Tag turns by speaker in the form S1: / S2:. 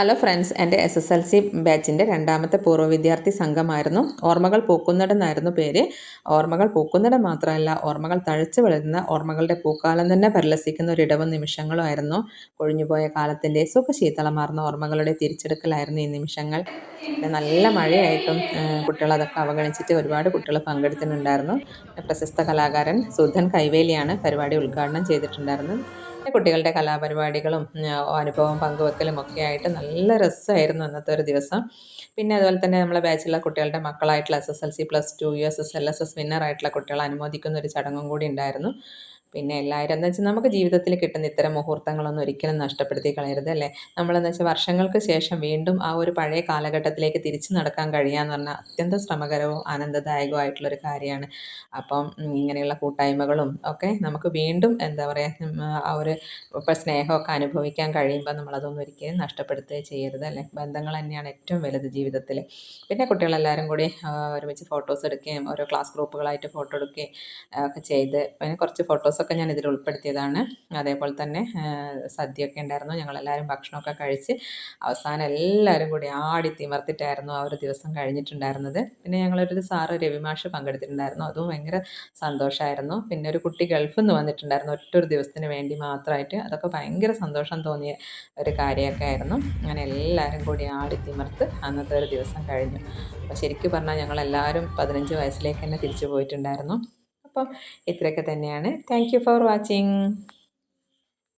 S1: Hello friends എന്റെ S S L C ബാച്ചിന്റെ രണ്ടാമത്തെ പൂർവ വിദ്യാർത്ഥി സംഘമായിരുന്നു. ഓർമ്മകൾ പൂക്കുന്നിടന്നായിരുന്നു പേര്. ഓർമ്മകൾ പൂക്കുന്നിടം മാത്രമല്ല ഓർമ്മകൾ തഴച്ചു വളരുന്ന ഓർമ്മകളുടെ പൂക്കാലം തന്നെ പരിലസിക്കുന്ന ഒരിടവും നിമിഷങ്ങളുമായിരുന്നു കൊഴിഞ്ഞുപോയ കാലത്തിന്റെ സുഖശീതളമാർന്ന ഓർമ്മകളുടെ തിരിച്ചെടുക്കലായിരുന്നു ഈ നിമിഷങ്ങൾ. നല്ല മഴയായിട്ടും കുട്ടികൾ അതൊക്കെ അവഗണിച്ചിട്ട് ഒരുപാട് കുട്ടികൾ പങ്കെടുത്തിട്ടുണ്ടായിരുന്നു. പ്രശസ്ത കലാകാരൻ സുധൻ കൈവേലിയാണ് പരിപാടി ഉദ്ഘാടനം ചെയ്തിട്ടുണ്ടായിരുന്നത്. കുട്ടികളുടെ കലാപരിപാടികളും അനുഭവം പങ്കുവെക്കലും ഒക്കെ ആയിട്ട് നല്ല രസമായിരുന്നു അന്നത്തെ ഒരു ദിവസം. പിന്നെ അതുപോലെ തന്നെ നമ്മളെ ബാച്ചിലുള്ള കുട്ടികളുടെ മക്കളായിട്ടുള്ള S S L C plus two U S S L S S വിന്നറായിട്ടുള്ള കുട്ടികളെ അനുമോദിക്കുന്ന ഒരു ചടങ്ങും കൂടി ഉണ്ടായിരുന്നു. പിന്നെ എല്ലാവരും എന്ന് വെച്ചാൽ നമുക്ക് ജീവിതത്തിൽ കിട്ടുന്ന ഇത്തരം മുഹൂർത്തങ്ങളൊന്നും ഒരിക്കലും നഷ്ടപ്പെടുത്തി കളയരുത് അല്ലേ? നമ്മളെന്ന് വെച്ചാൽ വർഷങ്ങൾക്ക് ശേഷം വീണ്ടും ആ ഒരു പഴയ കാലഘട്ടത്തിലേക്ക് തിരിച്ചു നടക്കാൻ കഴിയുക എന്ന് പറഞ്ഞാൽ അത്യന്തം ശ്രമകരവും ആനന്ദദായകവും ആയിട്ടുള്ളൊരു കാര്യമാണ്. അപ്പം ഇങ്ങനെയുള്ള കൂട്ടായ്മകളും ഒക്കെ നമുക്ക് വീണ്ടും എന്താ പറയുക ആ ഒരു ഇപ്പം സ്നേഹമൊക്കെ അനുഭവിക്കാൻ കഴിയുമ്പോൾ നമ്മളതൊന്നും ഒരിക്കലും നഷ്ടപ്പെടുത്തുകയും ചെയ്യരുത് അല്ലേ? ബന്ധങ്ങൾ തന്നെയാണ് ഏറ്റവും വലുത് ജീവിതത്തിൽ പിന്നെ കുട്ടികളെല്ലാവരും കൂടി ഒരുമിച്ച് ഫോട്ടോസ് എടുക്കുകയും ഓരോ ക്ലാസ് ഗ്രൂപ്പുകളായിട്ട് ഫോട്ടോ എടുക്കുകയും ഒക്കെ ചെയ്ത് പിന്നെ കുറച്ച് ഫോട്ടോസ് ഫോട്ടോസൊക്കെ ഞാൻ ഇതിൽ ഉൾപ്പെടുത്തിയതാണ്. അതേപോലെ തന്നെ സദ്യയൊക്കെ ഉണ്ടായിരുന്നു. ഞങ്ങളെല്ലാവരും ഭക്ഷണമൊക്കെ കഴിച്ച് അവസാനം എല്ലാവരും കൂടി ആടി തിമർത്തിട്ടായിരുന്നു ആ ഒരു ദിവസം കഴിഞ്ഞിട്ടുണ്ടായിരുന്നത്. പിന്നെ ഞങ്ങളൊരു സാറ് രവിമാഷ് പങ്കെടുത്തിട്ടുണ്ടായിരുന്നു. അതും ഭയങ്കര സന്തോഷമായിരുന്നു പിന്നെ ഒരു കുട്ടി ഗൾഫിൽ നിന്ന് വന്നിട്ടുണ്ടായിരുന്നു. ഒറ്റൊരു ദിവസത്തിന് വേണ്ടി മാത്രമായിട്ട്. അതൊക്കെ ഭയങ്കര സന്തോഷം തോന്നിയ ഒരു കാര്യമൊക്കെ ആയിരുന്നു. അങ്ങനെ എല്ലാവരും കൂടി ആടി തിമർത്ത് അന്നത്തെ ഒരു ദിവസം കഴിഞ്ഞു. അപ്പോൾ ശരിക്കും പറഞ്ഞാൽ ഞങ്ങളെല്ലാവരും പതിനഞ്ച് വയസ്സിലേക്ക് തന്നെ തിരിച്ചു പോയിട്ടുണ്ടായിരുന്നു. അപ്പം ഇത്രയൊക്കെ തന്നെയാണ്. Thank for watching